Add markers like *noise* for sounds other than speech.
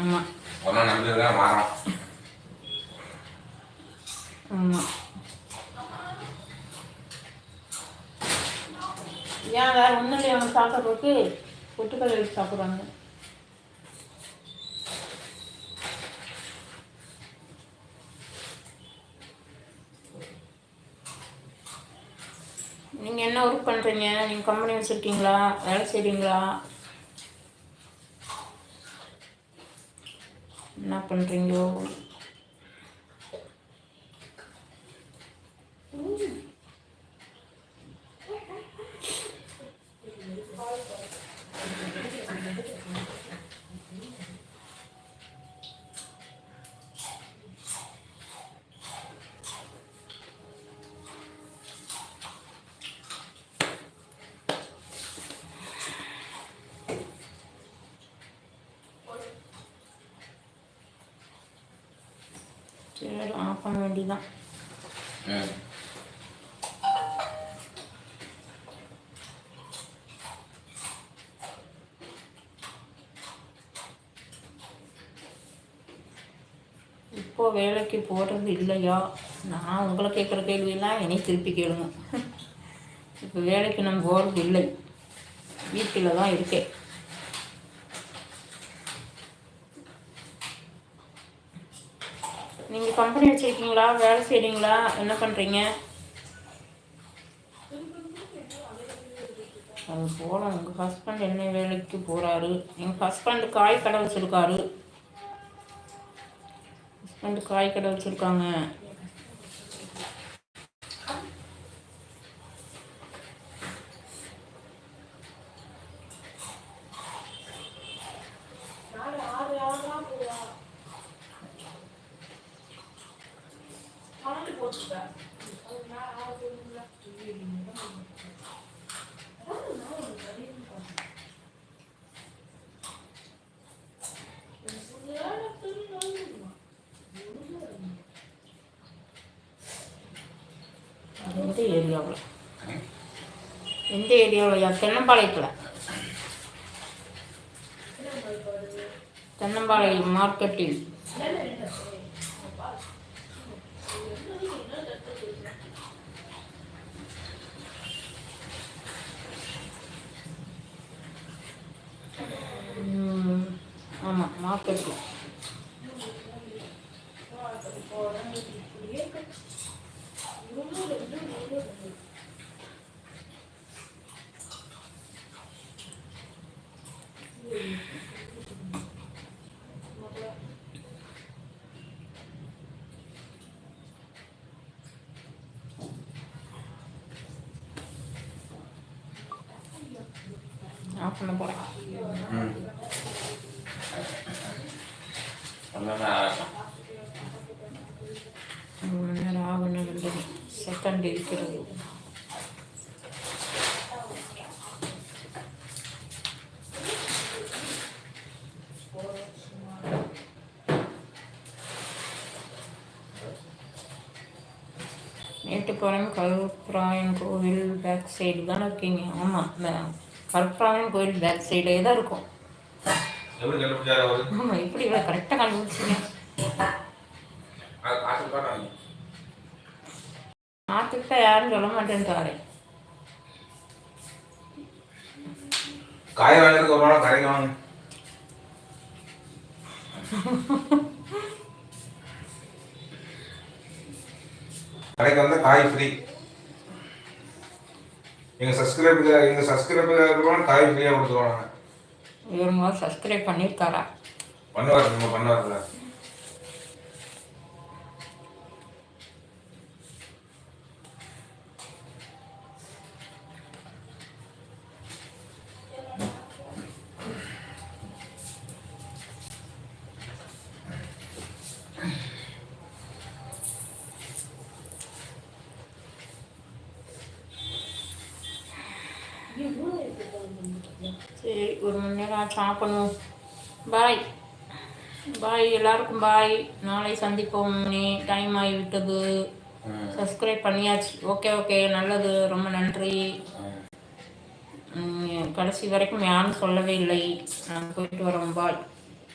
ஆமாம் ஒன்றும் நம்பிதான் மாறும் ஏன் வேறு ஒன்றும் இல்லையா அவங்க சாப்பிட்றதுக்கு? பொட்டுக்கல் எடுத்து சாப்பிட்றாங்க. நீங்கள் என்ன ஒர்க் பண்ணுறீங்க நீங்கள் கம்பெனி வச்சுருக்கீங்களா? வேலை செய்கிறீங்களா என்ன பண்ணுறீங்களோ சரி ஆஃப் பண்ண வேண்டியதான் இப்போ வேலைக்கு போகிறது இல்லையா? நான் உங்களை கேட்குற கேள்வியெல்லாம் என்னை திருப்பி கேளுங்க. *laughs* இப்போ வேலைக்கு நான் போகிறது இல்லை. வீட்டில் தான் இருக்கேன். நீங்கள் கம்பெனி வச்சுருக்கீங்களா? வேலை செய்கிறீங்களா என்ன பண்ணுறீங்க அது போகலாம் உங்கள் ஹஸ்பண்ட் என்ன வேலைக்கு போகிறாரு எங்கள் ஹஸ்பண்ட் காய் கடை வச்சுருக்காரு. ஹஸ்பண்ட் காய் கடை வச்சுருக்காங்க அது எந்த ஏரியாவில்? எந்த ஏரியாவில்? தென்னம்பாளையத்தில்? தென்னம்பாளையம் மார்க்கெட்டில். ஆமாம் மார்க்கெட்டில் ஆஃப் பண்ண போகிறேன் மூணு நேரம் ஆகணும் ரெண்டு செகண்ட் இருக்கிறது மேட்டுப்பாளையம் கருப்பராயன் கோவில் பேக் சைடு தானே இருக்கீங்க? ஆமாம் இந்த கருப்பராயன் கோவில் பேக் சைடே தான் இருக்கும். ஆமாம் எப்படி இவ்வளோ கரெக்டாக கண்டுபிடிச்சிங்க? நாட்டுக்கிட்ட யாரும் சொல்ல மாட்டேன்ட்டாரு. காய் வாங்குறதுக்கு ஒரு நாள் கடைக்கு வாங்க. கடைக்கு வந்தால் காய் ஃப்ரீ எங்கள் சப்ஸ்கிரைபுக்கு எங்கள் சப்ஸ்கிரைபுக்கு காய் ஃப்ரீயாக கொடுத்துருவாங்க இவர் முதல் சப்ஸ்கிரைப் பண்ணியிருக்காரா பண்ணுவார் நம்ம பண்ணுவார்ல சரி ஒரு மணி நேரம் ஆச்சு சாப்பிடணும் பாய் பாய் எல்லாருக்கும் பாய் நாளை சந்திப்போம். நீ டைம் ஆகிவிட்டது. சப்ஸ்கிரைப் பண்ணியாச்சு. ஓகே ஓகே நல்லது. ரொம்ப நன்றி. கடைசி வரைக்கும் யாரும் சொல்லவே இல்லை. நாங்கள் போயிட்டு வரோம் பாய்